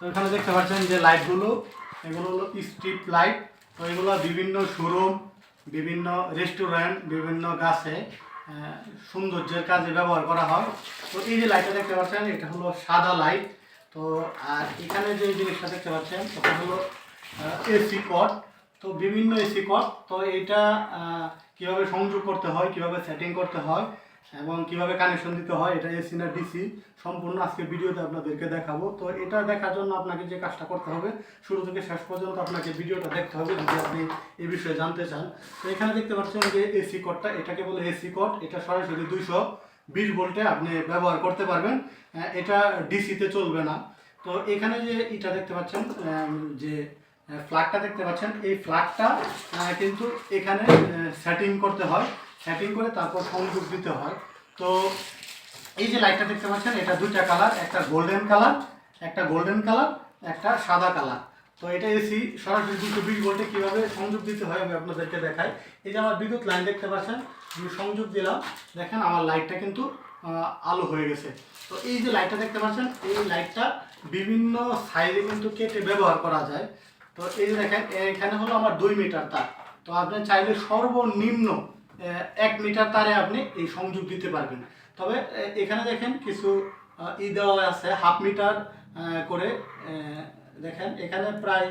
তো এখানে দেখতে পাচ্ছেন যে লাইটগুলো এগুলো হলো স্ট্রিট লাইট তো এগুলো বিভিন্ন শোরুম বিভিন্ন রেস্টুরেন্ট বিভিন্ন গাছে সৌন্দর্যের কাজে ব্যবহার করা হয়। তো এই যে লাইটটা দেখতে পাচ্ছেন, এটা হলো সাদা লাইট তো, আর এখানে যে জিনিসটা দেখতে পাচ্ছেন এটা হলো এসি কট তো বিভিন্ন এসি কট তো এটা কীভাবে সংযোগ করতে হয়, কীভাবে সেটিং করতে হয় এবং কীভাবে কানেকশন দিতে হয়, এটা এসি না ডিসি সম্পূর্ণ আজকে ভিডিওতে আপনাদেরকে দেখাবো। তো এটা দেখার জন্য আপনাকে যে কাজটা করতে হবে, শুরু থেকে শেষ পর্যন্ত আপনাকে ভিডিওটা দেখতে হবে যদি আপনি এই বিষয়ে জানতে চান। তো এখানে দেখতে পাচ্ছেন যে এসি কোডটা এটাকে বলে এসি কোড এটা সরাসরি দুইশো বিশ ভোল্টে আপনি ব্যবহার করতে পারবেন। এটা ডিসিতে চলবে না। তো এখানে যে এটা দেখতে পাচ্ছেন যে ফ্ল্যাগটা দেখতে পাচ্ছেন, এই ফ্ল্যাগটা কিন্তু এখানে সেটিং করতে হয়। সেটিং করে তারপর সংযোগ দিতে হয়। তো এই যে লাইটটা দেখতে পাচ্ছেন, এটা দুইটা কালার একটা গোল্ডেন কালার একটা গোল্ডেন কালার একটা সাদা কালার তো এটা এসি সরাসরি দুশো বিশ ভোল্টে কীভাবে সংযোগ দিতে হয় আমি আপনাদেরকে দেখাই। এই যে আমার বিদ্যুৎ লাইন দেখতে পাচ্ছেন, আমি সংযোগ দিলাম। দেখেন আমার লাইটটা কিন্তু আলো হয়ে গেছে। তো এই যে লাইটটা দেখতে পাচ্ছেন, এই লাইটটা বিভিন্ন সাইজে কিন্তু কেটে ব্যবহার করা যায়। তো এই যে দেখেন, এখানে হলো আমার দুই মিটার তার। তো আপনি চাইলে সর্বনিম্ন এক মিটার তারে আপনি এই সংযোগ দিতে পারবেন। তবে এখানে দেখেন কিছু ই দেওয়া আছে, হাফ মিটার করে দেখেন, এখানে প্রায়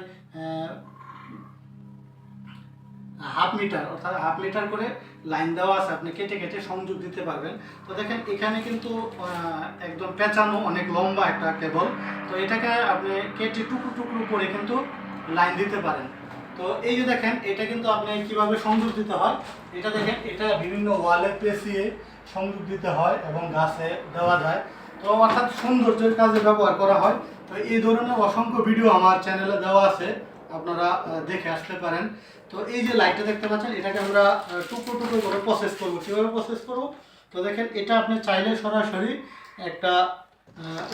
হাফ মিটার, অর্থাৎ হাফ মিটার করে লাইন দেওয়া আছে, আপনি কেটে কেটে সংযোগ দিতে পারবেন। তো দেখেন, এখানে কিন্তু একদম পেঁচানো, অনেক লম্বা একটা কেবল। তো এটাকে আপনি কেটে টুকরো টুকরো করে কিন্তু লাইন দিতে পারেন। তো এই যে দেখেন, এটা কিন্তু আপনি কীভাবে সংযোগ দিতে হয়? এটা দেখেন, এটা বিভিন্ন ওয়ালে পেঁচিয়ে সংযোগ দিতে হয় এবং গাছে দেওয়া যায়। তো অর্থাৎ সৌন্দর্যের কাজে ব্যবহার করা হয়। তো এই ধরনের অসংখ্য ভিডিও আমার চ্যানেলে দেওয়া আছে। আপনারা দেখে আসতে পারেন। তো এই যে লাইটটা দেখতে পাচ্ছেন, এটাকে আমরা টুকরো টুকরো করে প্রসেস করব। কীভাবে প্রসেস করব? তো দেখেন, এটা আপনি চাইলে সরাসরি একটা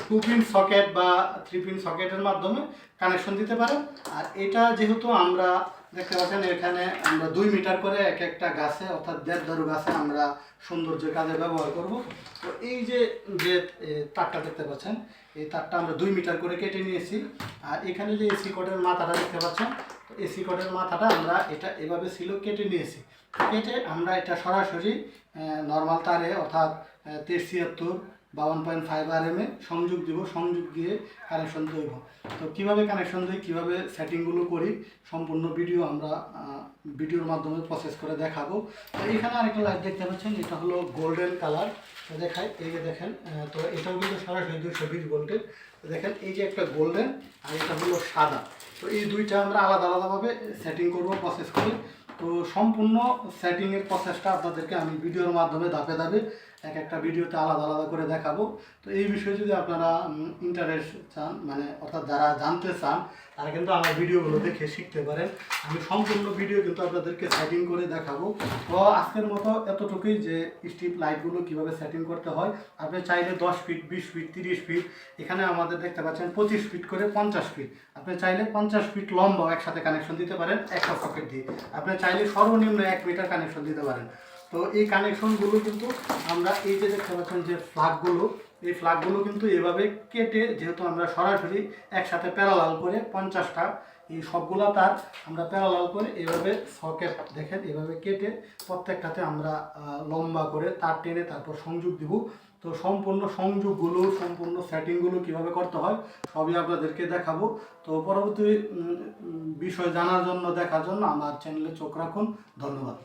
টু পিন সকেট বা থ্রি পিন সকেটের মাধ্যমে কানেকশন দিতে পারেন আর এটা যেহেতু আমরা দেখতে পাচ্ছেন, এখানে আমরা দুই মিটার করে এক একটা গাছে, অর্থাৎ দেড় গাছে আমরা সৌন্দর্যের কাজে ব্যবহার করব। তো এই যে যে তারটা দেখতে পাচ্ছেন, এই তারটা আমরা দুই মিটার করে কেটে নিয়েছি। আর এখানে যে এসি কটের মাথাটা দেখতে পাচ্ছেন এসি কটের মাথাটা আমরা এটা এভাবে ছিল কেটে নিয়েছি। কেটে আমরা এটা সরাসরি নর্মাল তারে, অর্থাৎ তেইশ ছিয়াত্তর বাউন্ন পয়েন্ট ফাইভ আর এম সংযোগ দিব, সংযোগ দিয়ে কানেকশন দেব তো কীভাবে কানেকশন দিই, কীভাবে সেটিংগুলো করি, সম্পূর্ণ ভিডিও আমরা ভিডিওর মাধ্যমে প্রসেস করে দেখাবো। তো এখানে আরেকটা লাইট দেখতে পাচ্ছেন, এটা হলো গোল্ডেন কালার দেখাই, এই যে দেখেন তো এটাও কিন্তু সরাসরি দুশো বিশ তো দেখেন, এই যে একটা গোল্ডেন আর এটা হলো সাদা। তো এই দুইটা আমরা আলাদা আলাদাভাবে সেটিং করব প্রসেস করে। তো সম্পূর্ণ সেটিংয়ের প্রসেসটা আপনাদেরকে আমি ভিডিওর মাধ্যমে ধাপে ধাপে এক একটা ভিডিওতে আলাদা আলাদা করে দেখাবো। তো এই বিষয়ে যদি আপনারা ইন্টারেস্ট চান মানে অর্থাৎ যারা জানতে চান, তারা কিন্তু আমার ভিডিওগুলো দেখে শিখতে পারেন। আমি সম্পূর্ণ ভিডিও কিন্তু আপনাদেরকে সেটিং করে দেখাবো। তো আজকের মতো এতটুকুই যে স্ট্রিপ লাইটগুলো কীভাবে সেটিং করতে হয়। আপনি চাইলে দশ ফিট বিশ ফিট তিরিশ ফিট এখানে আমাদের দেখতে পাচ্ছেন পঁচিশ ফিট করে পঞ্চাশ ফিট আপনি চাইলে পঞ্চাশ ফিট লম্বা একসাথে কানেকশন দিতে পারেন, একটা সকেট দিয়ে। আপনি চাইলে সর্বনিম্ন এক মিটার কানেকশন দিতে পারেন। তো এই কানেকশনগুলো কিন্তু আমরা এই যে দেখতে পাচ্ছেন যে ফ্লাগগুলো এই ফ্লাগগুলো কিন্তু এভাবে কেটে যেহেতু আমরা সরাসরি একসাথে প্যারালাল করে পঞ্চাশটা, এই সবগুলা তার আমরা প্যারালাল করে এভাবে সকেট দেখেন, এভাবে কেটে প্রত্যেকটাতে আমরা লম্বা করে তার টেনে তারপর সংযোগ দিব। তো সম্পূর্ণ সংযোগগুলো, সম্পূর্ণ সেটিংগুলো কীভাবে করতে হয়, সবই আপনাদেরকে দেখাবো। তো পরবর্তী বিষয় জানার জন্য, দেখার জন্য আমার চ্যানেলে চোখ রাখুন। ধন্যবাদ।